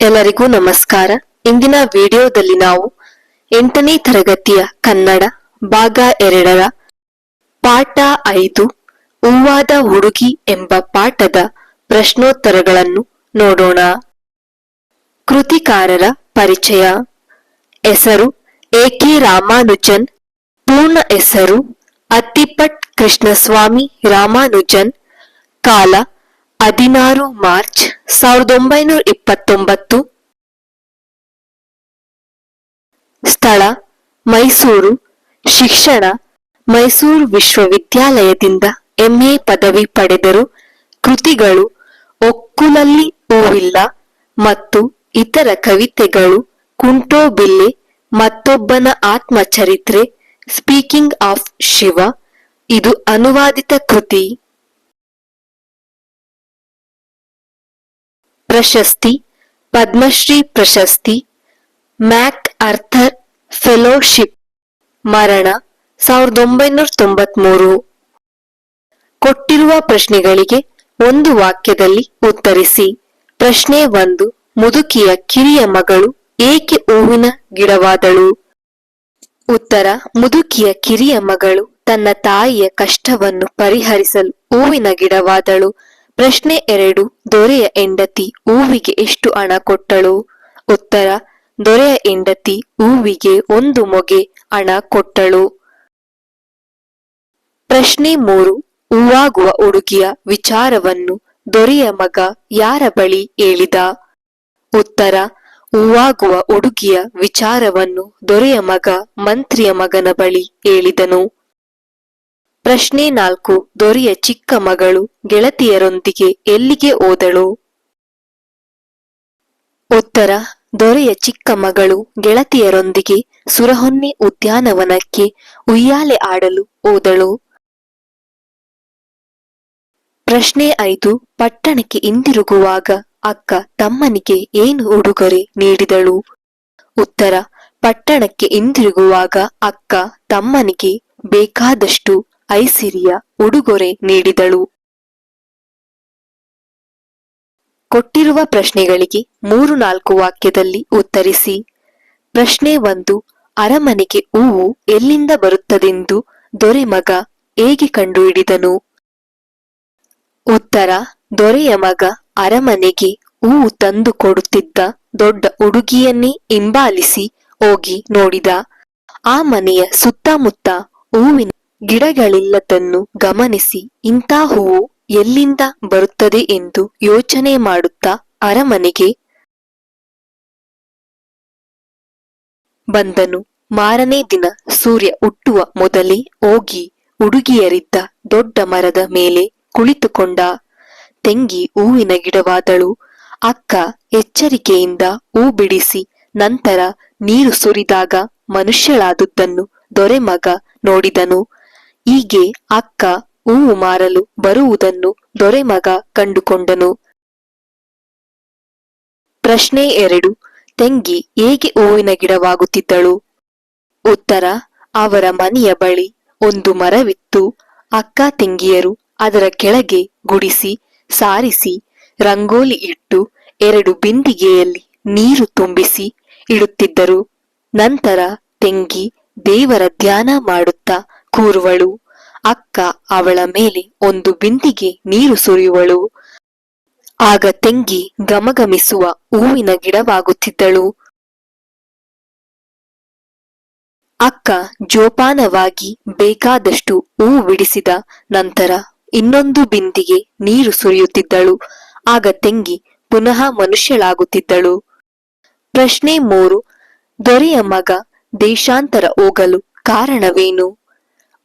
ಎಲ್ಲರಿಗೂ ನಮಸ್ಕಾರ. ಇಂದಿನ ವಿಡಿಯೋದಲ್ಲಿ ನಾವು ಎಂಟನೇ ತರಗತಿಯ ಕನ್ನಡ ಭಾಗ ಎರಡರ ಪಾಠ ಐದು ಹೂವಾದ ಹುಡುಗಿ ಎಂಬ ಪಾಠದ ಪ್ರಶ್ನೋತ್ತರಗಳನ್ನು ನೋಡೋಣ. ಕೃತಿಕಾರರ ಪರಿಚಯ. ಹೆಸರು ಎ ಕೆ ರಾಮಾನುಜನ್. ಪೂರ್ಣ ಹೆಸರು ಅತ್ತಿಪಟ್ ಕೃಷ್ಣಸ್ವಾಮಿ ರಾಮಾನುಜನ್. ಕಾಲ ಹದಿನಾರು ಮಾರ್ಚ್ ಸಾವಿರದ ಒಂಬೈನೂರ ಇಪ್ಪತ್ತೊಂಬತ್ತು. ಸ್ಥಳ ಮೈಸೂರು, ಶಿಕ್ಷಣ ಮೈಸೂರು ವಿಶ್ವವಿದ್ಯಾಲಯದಿಂದ ಎಂಎ ಪದವಿ ಪಡೆದರು ಕೃತಿಗಳು ಒಕ್ಕುಲಲ್ಲಿ ಹೂವಿಲ್ಲ ಮತ್ತು ಇತರ ಕವಿತೆಗಳು ಕುಂಟೋ ಬಿಲ್ಲೆ, ಮತ್ತೊಬ್ಬನ ಆತ್ಮಚರಿತ್ರೆ, ಸ್ಪೀಕಿಂಗ್ ಆಫ್ ಶಿವ, ಇದು ಅನುವಾದಿತ ಕೃತಿ. ಪ್ರಶಸ್ತಿ, ಪದ್ಮಶ್ರೀ ಪ್ರಶಸ್ತಿ, ಮ್ಯಾಕ್ ಅರ್ಥರ್ ಫೆಲೋಶಿಪ್, ಮರಣ ಸಾವಿರದ ಒಂಬೈನೂರ ತೊಂಬತ್ಮೂರು. ಕೊಟ್ಟಿರುವ ಪ್ರಶ್ನೆಗಳಿಗೆ ಒಂದು ವಾಕ್ಯದಲ್ಲಿ ಉತ್ತರಿಸಿ. ಪ್ರಶ್ನೆ ಒಂದು, ಮುದುಕಿಯ ಕಿರಿಯ ಮಗಳು ಏಕೆ ಹೂವಿನ ಗಿಡವಾದಳು? ಉತ್ತರ, ಮುದುಕಿಯ ಕಿರಿಯ ಮಗಳು ತನ್ನ ತಾಯಿಯ ಕಷ್ಟವನ್ನು ಪರಿಹರಿಸಲು ಹೂವಿನ ಗಿಡವಾದಳು. ಪ್ರಶ್ನೆ ಎರಡು, ದೊರೆಯ ಹೆಂಡತಿ ಹೂವಿಗೆ ಎಷ್ಟು ಹಣ ಕೊಟ್ಟಳು? ಉತ್ತರ, ದೊರೆಯ ಹೆಂಡತಿ ಹೂವಿಗೆ ಒಂದು ಮೊಗೆ ಹಣ ಕೊಟ್ಟಳು. ಪ್ರಶ್ನೆ ಮೂರು, ಹೂವಾಗುವ ಹುಡುಗಿಯ ವಿಚಾರವನ್ನು ದೊರೆಯ ಮಗ ಯಾರ ಬಳಿ ಹೇಳಿದ? ಉತ್ತರ, ಹೂವಾಗುವ ಹುಡುಗಿಯ ವಿಚಾರವನ್ನು ದೊರೆಯ ಮಗ ಮಂತ್ರಿಯ ಮಗನ ಬಳಿ ಹೇಳಿದನು. ಪ್ರಶ್ನೆ ನಾಲ್ಕು. ದೊರೆಯ ಚಿಕ್ಕ ಮಗಳು ಗೆಳತಿಯರೊಂದಿಗೆ ಎಲ್ಲಿಗೆ ಓದಳು ಉತ್ತರ. ದೊರೆಯ ಚಿಕ್ಕ ಮಗಳು ಗೆಳತಿಯರೊಂದಿಗೆ ಸುರಹೊನ್ನೆ ಉದ್ಯಾನವನಕ್ಕೆ ಉಯ್ಯಾಲೆ ಆಡಲು ಓದಳು ಪ್ರಶ್ನೆ ಐದು. ಪಟ್ಟಣಕ್ಕೆ ಹಿಂದಿರುಗುವಾಗ ಅಕ್ಕ ತಮ್ಮನಿಗೆ ಏನು ಉಡುಗೊರೆ ನೀಡಿದಳು? ಉತ್ತರ. ಪಟ್ಟಣಕ್ಕೆ ಹಿಂದಿರುಗುವಾಗ ಅಕ್ಕ ತಮ್ಮನಿಗೆ ಬೇಕಾದಷ್ಟು ಐಸಿರಿಯ ಉಡುಗೊರೆ ನೀಡಿದಳು. ಕೊಟ್ಟಿರುವ ಪ್ರಶ್ನೆಗಳಿಗೆ ಮೂರು ನಾಲ್ಕು ವಾಕ್ಯದಲ್ಲಿ ಉತ್ತರಿಸಿ. ಪ್ರಶ್ನೆ ಒಂದು, ಅರಮನೆಗೆ ಹೂವು ಎಲ್ಲಿಂದ ಬರುತ್ತದೆಂದು ದೊರೆ ಮಗ ಹೇಗೆ ಕಂಡುಹಿಡಿದನು? ಉತ್ತರ, ದೊರೆಯ ಮಗ ಅರಮನೆಗೆ ಹೂವು ತಂದು ಕೊಡುತ್ತಿದ್ದ ದೊಡ್ಡ ಹುಡುಗಿಯನ್ನೇ ಹಿಂಬಾಲಿಸಿ ಹೋಗಿ ನೋಡಿದ. ಆ ಮನೆಯ ಸುತ್ತಮುತ್ತ ಹೂವಿನ ಗಿಡಗಳಿಲ್ಲದನ್ನು ಗಮನಿಸಿ ಇಂಥ ಹೂವು ಎಲ್ಲಿಂದ ಬರುತ್ತದೆ ಎಂದು ಯೋಚನೆ ಮಾಡುತ್ತಾ ಅರಮನೆಗೆ ಬಂದನು. ಮಾರನೇ ದಿನ ಸೂರ್ಯ ಹುಟ್ಟುವ ಮೊದಲೇ ಹೋಗಿ ಹುಡುಗಿಯರಿದ್ದ ದೊಡ್ಡ ಮರದ ಮೇಲೆ ಕುಳಿತುಕೊಂಡ. ತೆಂಗಿ ಹೂವಿನ ಗಿಡವಾದಳು. ಅಕ್ಕ ಎಚ್ಚರಿಕೆಯಿಂದ ಹೂ ಬಿಡಿಸಿ ನಂತರ ನೀರು ಸುರಿದಾಗ ಮನುಷ್ಯಳಾದುದನ್ನು ದೊರೆ ಮಗ ನೋಡಿದನು. ಹೀಗೆ ಅಕ್ಕ ಹೂವು ಮಾರಲು ಬರುವುದನ್ನು ದೊರೆಮಗ ಕಂಡುಕೊಂಡನು. ಪ್ರಶ್ನೆ ಎರಡು, ತೆಂಗಿ ಹೇಗೆ ಹೂವಿನ ಗಿಡವಾಗುತ್ತಿದ್ದಳು? ಉತ್ತರ, ಅವರ ಮನೆಯ ಬಳಿ ಒಂದು ಮರವಿತ್ತು. ಅಕ್ಕ ತೆಂಗಿಯರು ಅದರ ಕೆಳಗೆ ಗುಡಿಸಿ, ಸಾರಿಸಿ, ರಂಗೋಲಿ ಇಟ್ಟು ಎರಡು ಬಿಂದಿಗೆಯಲ್ಲಿ ನೀರು ತುಂಬಿಸಿ ಇಡುತ್ತಿದ್ದರು. ನಂತರ ತೆಂಗಿ ದೇವರ ಧ್ಯಾನ ಮಾಡುತ್ತಾ ಕೂರುವಳು. ಅಕ್ಕ ಅವಳ ಮೇಲೆ ಒಂದು ಬಿಂದಿಗೆ ನೀರು ಸುರಿಯುವಳು. ಆಗ ತೆಂಗಿ ಗಮಗಮಿಸುವ ಹೂವಿನ ಗಿಡವಾಗುತ್ತಿದ್ದಳು. ಅಕ್ಕ ಜೋಪಾನವಾಗಿ ಬೇಕಾದಷ್ಟು ಹೂ ಬಿಡಿಸಿದ ನಂತರ ಇನ್ನೊಂದು ಬಿಂದಿಗೆ ನೀರು ಸುರಿಯುತ್ತಿದ್ದಳು. ಆಗ ತೆಂಗಿ ಪುನಃ ಮನುಷ್ಯಳಾಗುತ್ತಿದ್ದಳು. ಪ್ರಶ್ನೆ ಮೂರು, ದೊರೆಯ ಮಗ ದೇಶಾಂತರ ಹೋಗಲು ಕಾರಣವೇನು?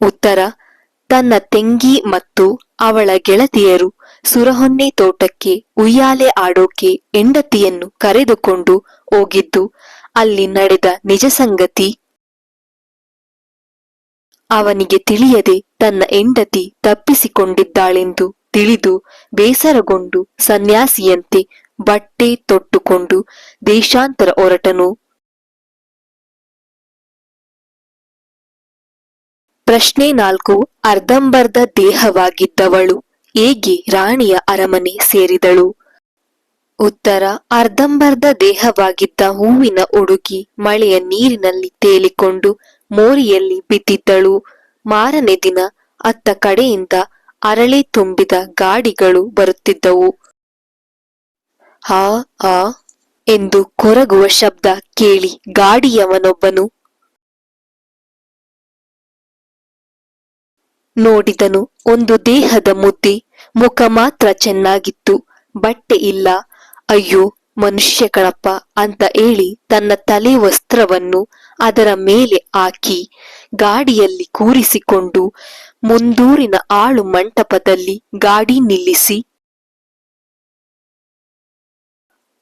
ಉತ್ತರ, ತನ್ನ ತೆಂಗಿ ಮತ್ತು ಅವಳ ಗೆಳತಿಯರು ಸುರಹೊನ್ನೆ ತೋಟಕ್ಕೆ ಉಯ್ಯಾಲೆ ಆಡೋಕೆ ಹೆಂಡತಿಯನ್ನು ಕರೆದುಕೊಂಡು ಹೋಗಿದ್ದು, ಅಲ್ಲಿ ನಡೆದ ನಿಜ ಸಂಗತಿ ಅವನಿಗೆ ತಿಳಿಯದೆ ತನ್ನ ಹೆಂಡತಿ ತಪ್ಪಿಸಿಕೊಂಡಿದ್ದಾಳೆಂದು ತಿಳಿದು ಬೇಸರಗೊಂಡು ಸನ್ಯಾಸಿಯಂತೆ ಬಟ್ಟೆ ತೊಟ್ಟುಕೊಂಡು ದೇಶಾಂತರ ಹೊರಟನು. ಪ್ರಶ್ನೆ ನಾಲ್ಕು, ಅರ್ಧಂಬರ್ಧ ದೇಹವಾಗಿದ್ದವಳು, ಹೇಗೆ ರಾಣಿಯ ಅರಮನೆ ಸೇರಿದಳು? ಉತ್ತರ, ಅರ್ಧಂಬರ್ಧ ದೇಹವಾಗಿದ್ದ ಹೂವಿನ ಉಡುಗಿ ಮಳೆಯ ನೀರಿನಲ್ಲಿ ತೇಲಿಕೊಂಡು ಮೋರಿಯಲ್ಲಿ ಬಿದ್ದಿದ್ದಳು. ಮಾರನೇ ದಿನ ಅತ್ತ ಕಡೆಯಿಂದ ಅರಳೆ ತುಂಬಿದ ಗಾಡಿಗಳು ಬರುತ್ತಿದ್ದವು. ಆ ಆ ಎಂದು ಕೊರಗುವ ಶಬ್ದ ಕೇಳಿ ಗಾಡಿಯವನೊಬ್ಬನು ನೋಡಿದನು ಒಂದು ದೇಹದ ಮುದ್ದೆ, ಮುಖ ಮಾತ್ರ ಚೆನ್ನಾಗಿತ್ತು, ಬಟ್ಟೆ ಇಲ್ಲ. ಅಯ್ಯೋ ಮನುಷ್ಯ ಕಣಪ್ಪ ಅಂತ ಹೇಳಿ ತನ್ನ ತಲೆ ವಸ್ತ್ರವನ್ನು ಅದರ ಮೇಲೆ ಹಾಕಿ ಗಾಡಿಯಲ್ಲಿ ಕೂರಿಸಿಕೊಂಡು ಮುಂದೂರಿನ ಆಳು ಮಂಟಪದಲ್ಲಿ ಗಾಡಿ ನಿಲ್ಲಿಸಿ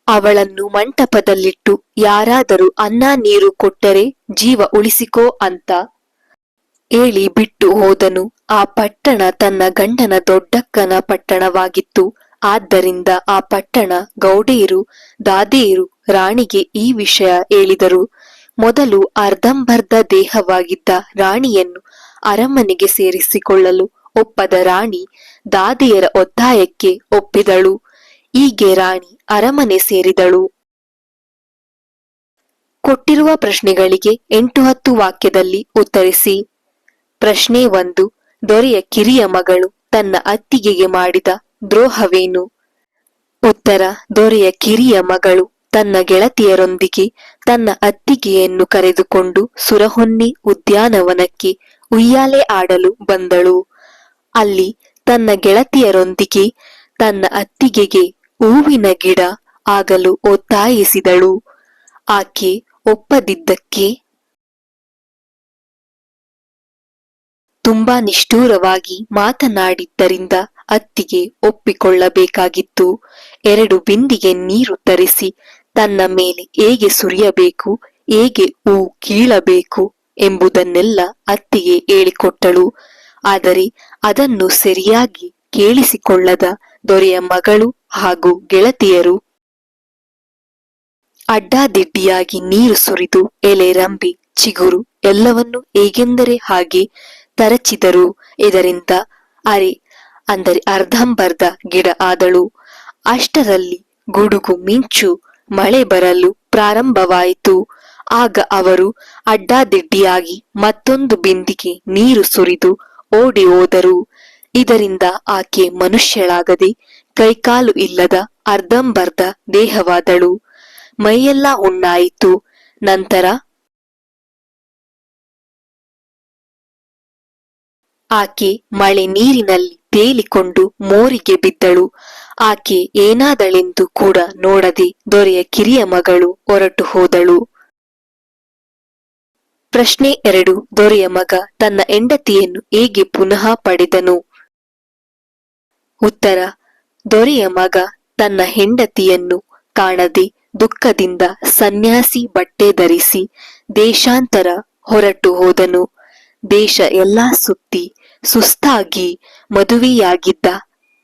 ಅವಳನ್ನು ಮಂಟಪದಲ್ಲಿಟ್ಟು ಯಾರಾದರೂ ಅನ್ನ ನೀರು ಕೊಟ್ಟರೆ ಜೀವ ಉಳಿಸಿಕೋ ಅಂತ ಹೇಳಿ ಬಿಟ್ಟು ಹೋದನು. ಆ ಪಟ್ಟಣ ತನ್ನ ಗಂಡನ ದೊಡ್ಡಕ್ಕನ ಪಟ್ಟಣವಾಗಿತ್ತು. ಆದ್ದರಿಂದ ಆ ಪಟ್ಟಣ ಗೌಡೆಯರು ದಾದೆಯರು ರಾಣಿಗೆ ಈ ವಿಷಯ ಹೇಳಿದರು. ಮೊದಲು ಅರ್ಧಂಬರ್ಧ ದೇಹವಾಗಿದ್ದ ರಾಣಿಯನ್ನು ಅರಮನೆಗೆ ಸೇರಿಸಿಕೊಳ್ಳಲು ಒಪ್ಪದ ರಾಣಿ ದಾದೆಯರ ಒತ್ತಾಯಕ್ಕೆ ಒಪ್ಪಿದಳು. ಹೀಗೆ ರಾಣಿ ಅರಮನೆ ಸೇರಿದಳು. ಕೊಟ್ಟಿರುವ ಪ್ರಶ್ನೆಗಳಿಗೆ ಎಂಟು ಹತ್ತು ವಾಕ್ಯದಲ್ಲಿ ಉತ್ತರಿಸಿ. ಪ್ರಶ್ನೆ ಒಂದು, ದೊರೆಯ ಕಿರಿಯ ಮಗಳು ತನ್ನ ಅತ್ತಿಗೆಗೆ ಮಾಡಿದ ದ್ರೋಹವೇನು? ಉತ್ತರ, ದೊರೆಯ ಕಿರಿಯ ಮಗಳು ತನ್ನ ಗೆಳತಿಯರೊಂದಿಗೆ ತನ್ನ ಅತ್ತಿಗೆಯನ್ನು ಕರೆದುಕೊಂಡು ಸುರಹೊನ್ನೆ ಉದ್ಯಾನವನಕ್ಕೆ ಉಯ್ಯಾಲೆ ಆಡಲು ಬಂದಳು. ಅಲ್ಲಿ ತನ್ನ ಗೆಳತಿಯರೊಂದಿಗೆ ತನ್ನ ಅತ್ತಿಗೆಗೆ ಹೂವಿನ ಗಿಡ ಆಗಲು ಒತ್ತಾಯಿಸಿದಳು. ಆಕೆ ಒಪ್ಪದಿದ್ದಕ್ಕೆ ತುಂಬಾ ನಿಷ್ಠೂರವಾಗಿ ಮಾತನಾಡಿದ್ದರಿಂದ ಅತ್ತಿಗೆ ಒಪ್ಪಿಕೊಳ್ಳಬೇಕಾಗಿತ್ತು. ಎರಡು ಬಿಂದಿಗೆ ನೀರು ತರಿಸಿ, ತನ್ನ ಮೇಲೆ ಹೇಗೆ ಸುರಿಯಬೇಕು, ಹೇಗೆ ಹೂ ಕೀಳಬೇಕು ಎಂಬುದನ್ನೆಲ್ಲ ಅತ್ತಿಗೆ ಹೇಳಿಕೊಟ್ಟಳು. ಆದರೆ ಅದನ್ನು ಸರಿಯಾಗಿ ಕೇಳಿಸಿಕೊಳ್ಳದ ದೊರೆಯ ಮಗಳು ಹಾಗೂ ಗೆಳತಿಯರು ಅಡ್ಡಾದಿಡ್ಡಿಯಾಗಿ ನೀರು ಸುರಿದು ಎಲೆ ರಂಬಿ ಚಿಗುರು ಎಲ್ಲವನ್ನೂ ಹೇಗೆಂದರೆ ಹಾಗೆ ತರಚಿದರು. ಇದರಿಂದ ಅರೆ ಅಂದರೆ ಅರ್ಧಂಬರ್ಧ ಗಿಡ ಆದಳು. ಅಷ್ಟರಲ್ಲಿ ಗುಡುಗು ಮಿಂಚು ಮಳೆ ಬರಲು ಪ್ರಾರಂಭವಾಯಿತು. ಆಗ ಅವರು ಅಡ್ಡಾದಿಡ್ಡಿಯಾಗಿ ಮತ್ತೊಂದು ಬಿಂದಿಗೆ ನೀರು ಸುರಿದು ಓಡಿ ಹೋದರು. ಇದರಿಂದ ಆಕೆ ಮನುಷ್ಯಳಾಗದೆ ಕೈಕಾಲು ಇಲ್ಲದ ಅರ್ಧಂಬರ್ಧ ದೇಹವಾದಳು. ಮೈಯೆಲ್ಲ ಉಣ್ಣಾಯಿತು. ನಂತರ ಆಕೆ ಮಳೆ ನೀರಿನಲ್ಲಿ ತೇಲಿಕೊಂಡು ಮೋರಿಗೆ ಬಿದ್ದಳು. ಆಕೆ ಏನಾದಳೆಂದು ಕೂಡ ನೋಡದೆ ದೊರೆಯ ಕಿರಿಯ ಮಗಳು ಹೊರಟು ಹೋದಳು. ಪ್ರಶ್ನೆ ಎರಡು. ದೊರೆಯ ಮಗ ತನ್ನ ಹೆಂಡತಿಯನ್ನು ಹೇಗೆ ಪುನಃ ಪಡೆದನು? ಉತ್ತರ. ದೊರೆಯ ಮಗ ತನ್ನ ಹೆಂಡತಿಯನ್ನು ಕಾಣದೆ ದುಃಖದಿಂದ ಸನ್ಯಾಸಿ ಬಟ್ಟೆ ಧರಿಸಿ ದೇಶಾಂತರ ಹೊರಟು ಹೋದನು. ದೇಶ ಎಲ್ಲಾ ಸುತ್ತಿ ಸುಸ್ತಾಗಿ ಮದುವೆಯಾಗಿದ್ದ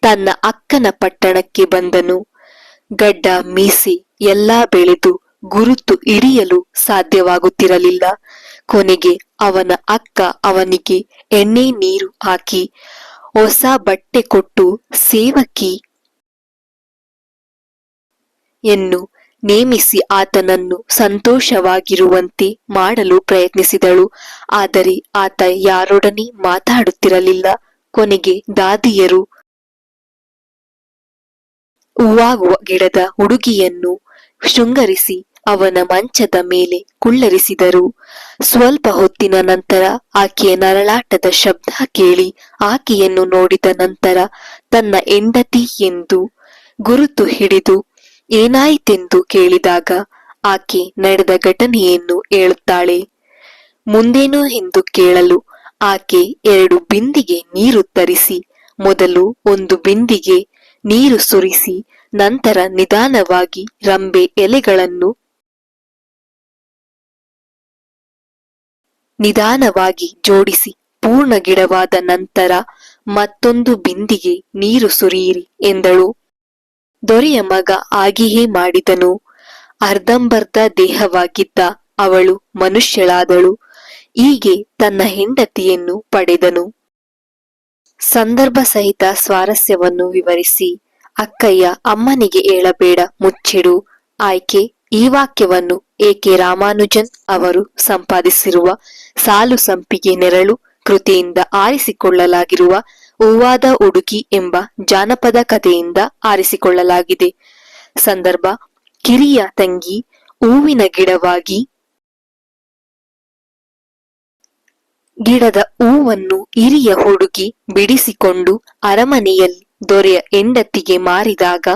ತನ್ನ ಅಕ್ಕನ ಪಟ್ಟಣಕ್ಕೆ ಬಂದನು. ಗಡ್ಡ ಮೀಸಿ ಎಲ್ಲಾ ಬೆಳೆದು ಗುರುತು ಇರಿಯಲು ಸಾಧ್ಯವಾಗುತ್ತಿರಲಿಲ್ಲ. ಕೊನೆಗೆ ಅವನ ಅಕ್ಕ ಅವನಿಗೆ ಎಣ್ಣೆ ನೀರು ಹಾಕಿ, ಹೊಸ ಬಟ್ಟೆ ಕೊಟ್ಟು ಸೇವಕಿ ಎನ್ನು ನೇಮಿಸಿ ಆತನನ್ನು ಸಂತೋಷವಾಗಿರುವಂತೆ ಮಾಡಲು ಪ್ರಯತ್ನಿಸಿದಳು. ಆದರೆ ಆತ ಯಾರೊಡನೆ ಮಾತಾಡುತ್ತಿರಲಿಲ್ಲ. ಕೊನೆಗೆ ದಾದಿಯರು ಹೂವಾಗುವ ಗಿಡದ ಹುಡುಗಿಯನ್ನು ಶೃಂಗರಿಸಿ ಅವನ ಮಂಚದ ಮೇಲೆ ಕುಳ್ಳರಿಸಿದರು. ಸ್ವಲ್ಪ ಹೊತ್ತಿನ ನಂತರ ಆಕೆಯ ನರಳಾಟದ ಶಬ್ದ ಕೇಳಿ ಆಕೆಯನ್ನು ನೋಡಿದ ನಂತರ ತನ್ನ ಹೆಂಡತಿ ಎಂದು ಗುರುತು ಹಿಡಿದು ಏನಾಯಿತೆಂದು ಕೇಳಿದಾಗ ಆಕೆ ನಡೆದ ಘಟನೆಯನ್ನು ಹೇಳುತ್ತಾಳೆ. ಮುಂದೇನು ಎಂದು ಕೇಳಲು ಆಕೆ ಎರಡು ಬಿಂದಿಗೆ ನೀರು ತರಿಸಿ, ಮೊದಲು ಒಂದು ಬಿಂದಿಗೆ ನೀರು ಸುರಿಸಿ, ನಂತರ ನಿಧಾನವಾಗಿ ರಂಬೆ ಎಲೆಗಳನ್ನು ನಿಧಾನವಾಗಿ ಜೋಡಿಸಿ, ಪೂರ್ಣ ಗಿಡವಾದ ನಂತರ ಮತ್ತೊಂದು ಬಿಂದಿಗೆ ನೀರು ಸುರಿಯಿರಿ ಎಂದಳು. ದೊರೆಯ ಮಗ ಆಗಿಯೇ ಮಾಡಿದನು. ಅರ್ಧಂಬರ್ಧ ದೇಹವಾಗಿದ್ದ ಅವಳು ಮನುಷ್ಯಳಾದಳು. ಹೀಗೆ ತನ್ನ ಹೆಂಡತಿಯನ್ನು ಪಡೆದನು. ಸಂದರ್ಭ ಸಹಿತ ಸ್ವಾರಸ್ಯವನ್ನು ವಿವರಿಸಿ, ಅಕ್ಕಯ್ಯ ಅಮ್ಮನಿಗೆ ಹೇಳಬೇಡ ಮುಚ್ಚಿಡು. ಆಯ್ಕೆ, ಈ ವಾಕ್ಯವನ್ನು ಏಕೆ ರಾಮಾನುಜನ್ ಅವರು ಸಂಪಾದಿಸಿರುವ ಸಾಲು ಸಂಪಿಗೆ ನೆರಳು ಕೃತಿಯಿಂದ ಆರಿಸಿಕೊಳ್ಳಲಾಗಿರುವ ಹೂವಾದ ಹುಡುಗಿ ಎಂಬ ಜಾನಪದ ಕಥೆಯಿಂದ ಆರಿಸಿಕೊಳ್ಳಲಾಗಿದೆ. ಸಂದರ್ಭ, ಕಿರಿಯ ತಂಗಿ, ಹೂವಿನ ಗಿಡವಾಗಿ ಗಿಡದ ಹೂವನ್ನು ಹಿರಿಯ ಹುಡುಗಿ ಬಿಡಿಸಿಕೊಂಡು ಅರಮನೆಯಲ್ಲಿ ದೊರೆಯ ಹೆಂಡತಿಗೆ ಮಾರಿದಾಗ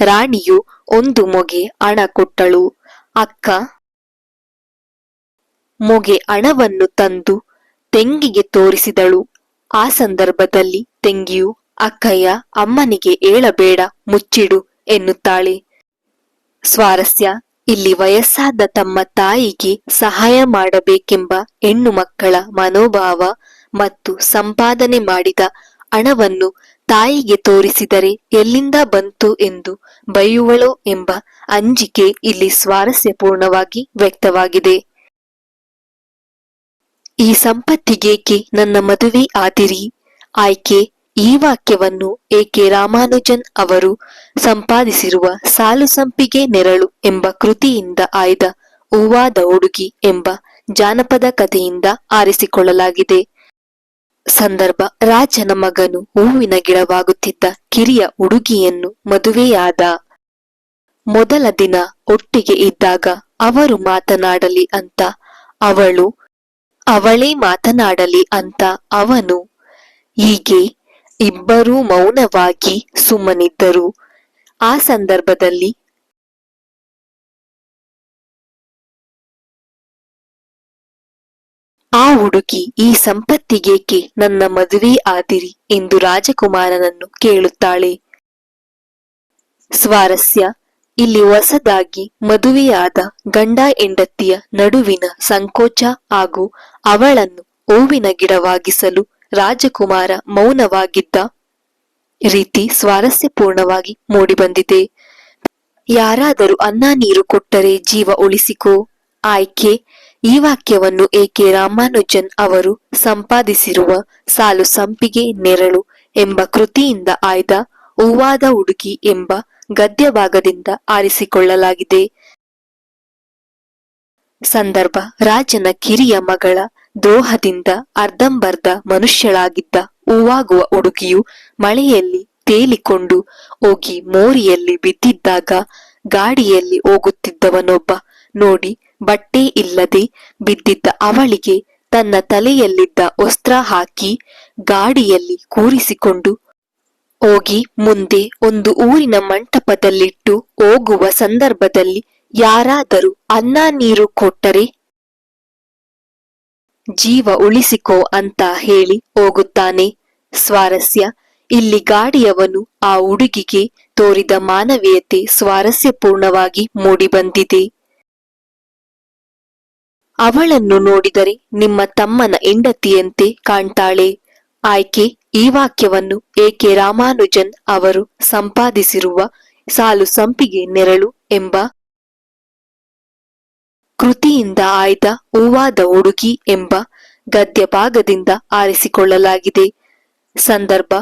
ರಾಣಿಯು ಒಂದು ಮೊಗೆ ಹಣ ಕೊಟ್ಟಳು. ಅಕ್ಕ, ಮೊಗೆ ಹಣವನ್ನು ತಂದು ತೆಂಗಿಗೆ ತೋರಿಸಿದಳು. ಆ ಸಂದರ್ಭದಲ್ಲಿ ತೆಂಗಿಯು, ಅಕ್ಕಯ್ಯ, ಅಮ್ಮನಿಗೆ ಏಳಬೇಡ ಮುಚ್ಚಿಡು, ಎನ್ನುತ್ತಾಳೆ. ಸ್ವಾರಸ್ಯ, ಇಲ್ಲಿ ವಯಸ್ಸಾದ ತಮ್ಮ ತಾಯಿಗೆ ಸಹಾಯ ಮಾಡಬೇಕೆಂಬ ಹೆಣ್ಣು ಮಕ್ಕಳ ಮನೋಭಾವ ಮತ್ತು ಸಂಪಾದನೆ ಮಾಡಿದ ಹಣವನ್ನು ತಾಯಿಗೆ ತೋರಿಸಿದರೆ ಎಲ್ಲಿಂದ ಬಂತು ಎಂದು ಬೈಯುವಳೋ ಎಂಬ ಅಂಜಿಕೆ ಇಲ್ಲಿ ಸ್ವಾರಸ್ಯಪೂರ್ಣವಾಗಿ ವ್ಯಕ್ತವಾಗಿದೆ. ಈ ಸಂಪತ್ತಿಗೇಕೆ ನನ್ನ ಮದುವೆ ಆದಿರಿ? ಆಯ್ಕೆ, ಈ ವಾಕ್ಯವನ್ನು ಏಕೆ ರಾಮಾನುಜನ್ ಅವರು ಸಂಪಾದಿಸಿರುವ ಸಾಲು ಸಂಪಿಗೆ ನೆರಳು ಎಂಬ ಕೃತಿಯಿಂದ ಆಯ್ದ ಹೂವಾದ ಹುಡುಗಿ ಎಂಬ ಜಾನಪದ ಕಥೆಯಿಂದ ಆರಿಸಿಕೊಳ್ಳಲಾಗಿದೆ. ಸಂದರ್ಭ, ರಾಜನ ಮಗನು ಹೂವಿನ ಗಿಡವಾಗುತ್ತಿದ್ದ ಕಿರಿಯ ಹುಡುಗಿಯನ್ನು ಮದುವೆಯಾದ ಮೊದಲ ದಿನ ಒಟ್ಟಿಗೆ ಇದ್ದಾಗ ಅವರು ಮಾತನಾಡಲಿ ಅಂತ ಅವಳು ಅವಳೇ ಮಾತನಾಡಲಿ ಅಂತ ಅವನು ಹೀಗೆ ಇಬ್ಬರೂ ಮೌನವಾಗಿ ಸುಮ್ಮನಿದ್ದರು. ಆ ಸಂದರ್ಭದಲ್ಲಿ ಆ ಹುಡುಗಿ, ಈ ಸಂಪತ್ತಿಗೇಕೆ ನನ್ನ ಮದುವೆ ಆದಿರಿ? ಎಂದು ರಾಜಕುಮಾರನನ್ನು ಕೇಳುತ್ತಾಳೆ. ಸ್ವಾರಸ್ಯ ಇಲ್ಲಿ ಹೊಸದಾಗಿ ಮದುವೆಯಾದ ಗಂಡ ಹೆಂಡತಿಯ ನಡುವಿನ ಸಂಕೋಚ ಹಾಗೂ ಅವಳನ್ನು ಹೂವಿನ ಗಿಡವಾಗಿಸಲು ರಾಜಕುಮಾರ ಮೌನವಾಗಿದ್ದ ರೀತಿ ಸ್ವಾರಸ್ಯಪೂರ್ಣವಾಗಿ ಮೂಡಿಬಂದಿದೆ. ಯಾರಾದರೂ ಅನ್ನ ನೀರು ಕೊಟ್ಟರೆ ಜೀವ ಉಳಿಸಿಕೋ. ಆಯ್ಕೆ. ಈ ವಾಕ್ಯವನ್ನು ಎಕೆ ರಾಮಾನುಜನ್ ಅವರು ಸಂಪಾದಿಸಿರುವ ಸಾಲು ಸಂಪಿಗೆ ನೆರಳು ಎಂಬ ಕೃತಿಯಿಂದ ಆಯ್ದ ಹೂವಾದ ಹುಡುಗಿ ಎಂಬ ಗದ್ಯ ಭಾಗದಿಂದ ಆರಿಸಿಕೊಳ್ಳಲಾಗಿದೆ. ಸಂದರ್ಭ. ರಾಜನ ಕಿರಿಯ ಮಗಳ ದ್ರೋಹದಿಂದ ಅರ್ಧಂಬರ್ಧ ಮನುಷ್ಯಳಾಗಿದ್ದ ಹೂವಾಗುವ ಹುಡುಗಿಯು ಮಳೆಯಲ್ಲಿ ತೇಲಿಕೊಂಡು ಹೋಗಿ ಮೋರಿಯಲ್ಲಿ ಬಿದ್ದಿದ್ದಾಗ ಗಾಡಿಯಲ್ಲಿ ಹೋಗುತ್ತಿದ್ದವನೊಬ್ಬ ನೋಡಿ ಬಟ್ಟೆ ಇಲ್ಲದೆ ಬಿದ್ದಿದ್ದ ಅವಳಿಗೆ ತನ್ನ ತಲೆಯಲ್ಲಿದ್ದ ವಸ್ತ್ರ ಹಾಕಿ ಗಾಡಿಯಲ್ಲಿ ಕೂರಿಸಿಕೊಂಡು ಹೋಗಿ ಮುಂದೆ ಒಂದು ಊರಿನ ಮಂಟಪದಲ್ಲಿಟ್ಟು ಹೋಗುವ ಸಂದರ್ಭದಲ್ಲಿ ಯಾರಾದರೂ ಅನ್ನ ನೀರು ಕೊಟ್ಟರೆ ಜೀವ ಉಳಿಸಿಕೋ ಅಂತ ಹೇಳಿ ಹೋಗುತ್ತಾನೆ. ಸ್ವಾರಸ್ಯ, ಇಲ್ಲಿ ಗಾಡಿಯವನು ಆ ಹುಡುಗಿಗೆ ತೋರಿದ ಮಾನವೀಯತೆ ಸ್ವಾರಸ್ಯಪೂರ್ಣವಾಗಿ ಮೂಡಿಬಂದಿದೆ. ಅವಳನ್ನು ನೋಡಿದರೆ ನಿಮ್ಮ ತಮ್ಮನ ಹೆಂಡತಿಯಂತೆ ಕಾಣ್ತಾಳೆ. ಆಯ್ಕೆ ಈ ವಾಕ್ಯವನ್ನು ಎಕೆ ರಾಮಾನುಜನ್ ಅವರು ಸಂಪಾದಿಸಿರುವ ಸಾಲು ಸಂಪಿಗೆ ನೆರಳು ಎಂಬ ಕೃತಿಯಿಂದ ಆಯ್ದ ಹೂವಾದ ಹುಡುಗಿ ಎಂಬ ಗದ್ಯ ಭಾಗದಿಂದ ಆರಿಸಿಕೊಳ್ಳಲಾಗಿದೆ. ಸಂದರ್ಭ,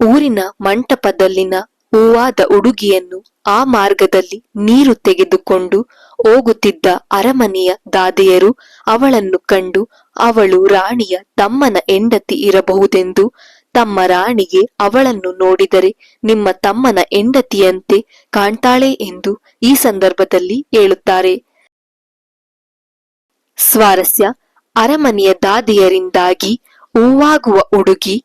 ಊರಿನ ಮಂಟಪದಲ್ಲಿನ ಹೂವಾದ ಉಡುಗಿಯನ್ನು ಆ ಮಾರ್ಗದಲ್ಲಿ ನೀರು ತೆಗೆದುಕೊಂಡು ಹೋಗುತ್ತಿದ್ದ ಅರಮನೆಯ ದಾದೆಯರು ಅವಳನ್ನು ಕಂಡು, ಅವಳು ರಾಣಿಯ ತಮ್ಮನ ಹೆಂಡತಿ ಇರಬಹುದೆಂದು ತಮ್ಮ ರಾಣಿಗೆ ಅವಳನ್ನು ನೋಡಿದರೆ ನಿಮ್ಮ ತಮ್ಮನ ಹೆಂಡತಿಯಂತೆ ಕಾಣ್ತಾಳೆ ಎಂದು ಈ ಸಂದರ್ಭದಲ್ಲಿ ಹೇಳುತ್ತಾರೆ. ಸ್ವಾರಸ್ಯ, ಅರಮನೆಯ ದಾದಿಯರಿಂದಾಗಿ ಹೂವಾಗುವ ಹುಡುಗಿ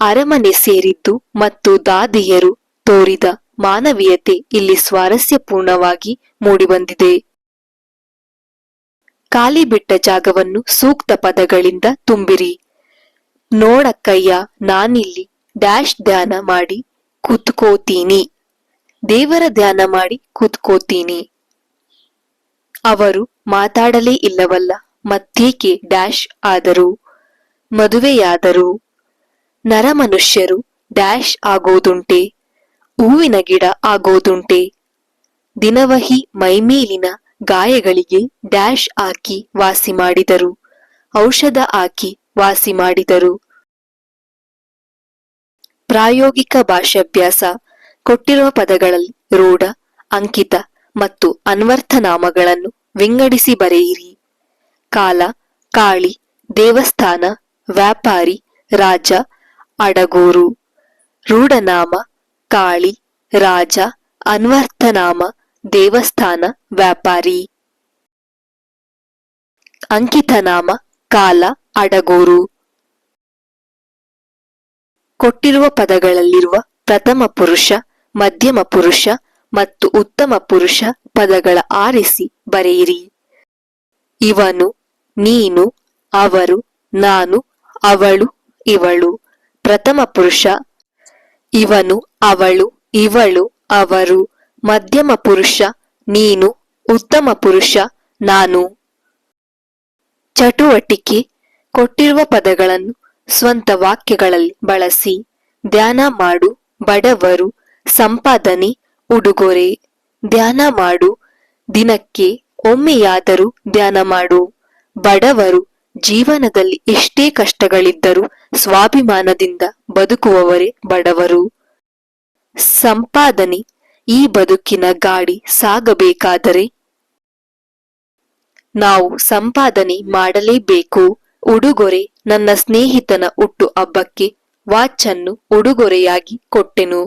ಅರಮನೆ ಸೇರಿದ್ದು ಮತ್ತು ದಾದಿಯರು ತೋರಿದ ಮಾನವೀಯತೆ ಇಲ್ಲಿ ಸ್ವಾರಸ್ಯಪೂರ್ಣವಾಗಿ ಮೂಡಿಬಂದಿದೆ. ಖಾಲಿ ಬಿಟ್ಟ ಜಾಗವನ್ನು ಸೂಕ್ತ ಪದಗಳಿಂದ ತುಂಬಿರಿ. ನೋಡಕ್ಕಯ್ಯ, ನಾನಿಲ್ಲಿ ಡ್ಯಾಶ್ ಧ್ಯಾನ ಮಾಡಿ ಕೂತ್ಕೋತೀನಿ. ದೇವರ ಧ್ಯಾನ ಮಾಡಿ ಕೂತ್ಕೋತೀನಿ. ಅವರು ಮಾತಾಡಲೇ ಇಲ್ಲವಲ್ಲ, ಮತ್ತೇಕೆ ಡ್ಯಾಶ್ ಆದರು, ಮದುವೆಯಾದರು? ನರಮನುಷ್ಯರು ಡ್ಯಾಶ್ ಆಗೋದುಂಟೆ, ಹೂವಿನ ಗಿಡ ಆಗೋದುಂಟೆ. ದಿನವಹಿ ಮೈಮೇಲಿನ ಗಾಯಗಳಿಗೆ ಡ್ಯಾಶ್ ಹಾಕಿ ವಾಸಿ ಮಾಡಿದರು, ಔಷಧ ಹಾಕಿ ವಾಸಿ ಮಾಡಿದರು. ಪ್ರಾಯೋಗಿಕ ಭಾಷಾಭ್ಯಾಸ, ಕೊಟ್ಟಿರುವ ಪದಗಳಲ್ಲಿ ರೂಢ, ಅಂಕಿತ ಮತ್ತು ಅನ್ವರ್ಥನಾಮಗಳನ್ನು ವಿಂಗಡಿಸಿ ಬರೆಯಿರಿ. ಕಾಲ, ಕಾಳಿ, ದೇವಸ್ಥಾನ, ವ್ಯಾಪಾರಿ, ರಾಜ, ಅಡಗೂರು. ರೂಢನಾಮ, ಕಾಳಿ, ರಾಜ ಅನ್ವರ್ಥನಾಮ ದೇವಸ್ಥಾನ, ವ್ಯಾಪಾರಿ. ಅಂಕಿತನಾಮ ಕಾಲ ಅಡಗೂರು. ಕೊಟ್ಟಿರುವ ಪದಗಳಲ್ಲಿರುವ ಪ್ರಥಮ ಪುರುಷ, ಮಧ್ಯಮ ಪುರುಷ ಮತ್ತು ಉತ್ತಮ ಪುರುಷ ಪದಗಳ ಆರಿಸಿ ಬರೆಯಿರಿ. ಇವನು, ನೀನು, ಅವರು, ನಾನು, ಅವಳು, ಇವಳು. ಪ್ರಥಮ ಪುರುಷ, ಇವನು, ಅವಳು, ಇವಳು, ಅವರು. ಮಧ್ಯಮ ಪುರುಷ, ನೀನು. ಉತ್ತಮ ಪುರುಷ, ನಾನು. ಚಟುವಟಿಕೆ ಕೊಟ್ಟಿರುವ ಪದಗಳನ್ನು ಸ್ವಂತ ವಾಕ್ಯಗಳಲ್ಲಿ ಬಳಸಿ, ಧ್ಯಾನ ಮಾಡು, ಬಡವರು, ಸಂಪಾದನೆ, ಉಡುಗೊರೆ. ಧ್ಯಾನ ಮಾಡು, ದಿನಕ್ಕೆ ಒಮ್ಮೆಯಾದರೂ ಧ್ಯಾನ ಮಾಡು. ಬಡವರು ಜೀವನದಲ್ಲಿ ಎಷ್ಟೇ ಕಷ್ಟಗಳಿದ್ದರೂ ಸ್ವಾಭಿಮಾನದಿಂದ ಬದುಕುವವರೇ ಬಡವರು. ಸಂಪಾದನೆ ಈ ಬದುಕಿನ ಗಾಡಿ ಸಾಗಬೇಕಾದರೆ ನಾವು ಸಂಪಾದನೆ ಮಾಡಲೇಬೇಕು. ಉಡುಗೊರೆ ನನ್ನ ಸ್ನೇಹಿತನ ಹುಟ್ಟು ಹಬ್ಬಕ್ಕೆ ವಾಚನ್ನು ಉಡುಗೊರೆಯಾಗಿ ಕೊಟ್ಟೆನು.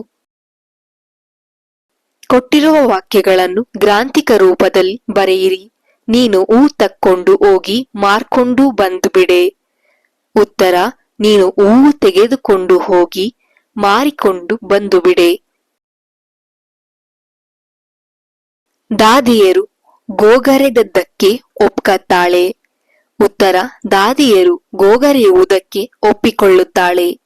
ಕೊಟ್ಟಿರುವ ವಾಕ್ಯಗಳನ್ನು ಗ್ರಾಂಥಿಕ ರೂಪದಲ್ಲಿ ಬರೆಯಿರಿ. ನೀನು ಹೂ ತಕ್ಕೊಂಡು ಹೋಗಿ ಮಾರ್ಕೊಂಡು ಬಂದು ಬಿಡೆ ಉತ್ತರ, ನೀನು ಹೂವು ತೆಗೆದುಕೊಂಡು ಹೋಗಿ ಮಾರಿಕೊಂಡು ಬಂದು ಬಿಡೆ ದಾದಿಯರು ಗೋಗರೆದದ್ದಕ್ಕೆ ಒಪ್ಕತ್ತಾಳೆ. ಉತ್ತರ, ದಾದಿಯರು ಗೋಗರೆಯುವುದಕ್ಕೆ ಒಪ್ಪಿಕೊಳ್ಳುತ್ತಾಳೆ.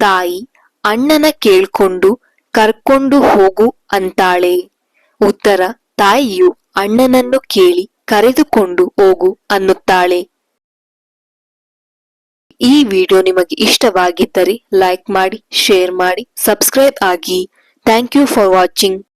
ತಾಯಿ, ಅಣ್ಣನ ಕೇಳ್ಕೊಂಡು ಕರ್ಕೊಂಡು ಹೋಗು ಅಂತಾಳೆ. ಉತ್ತರ, ತಾಯಿಯು ಅಣ್ಣನನ್ನು ಕೇಳಿ ಕರೆದುಕೊಂಡು ಹೋಗು ಅನ್ನುತ್ತಾಳೆ. ಈ ವಿಡಿಯೋ ನಿಮಗೆ ಇಷ್ಟವಾಗಿದ್ದರೆ ಲೈಕ್ ಮಾಡಿ, ಶೇರ್ ಮಾಡಿ, ಸಬ್ಸ್ಕ್ರೈಬ್ ಆಗಿ. Thank you for watching.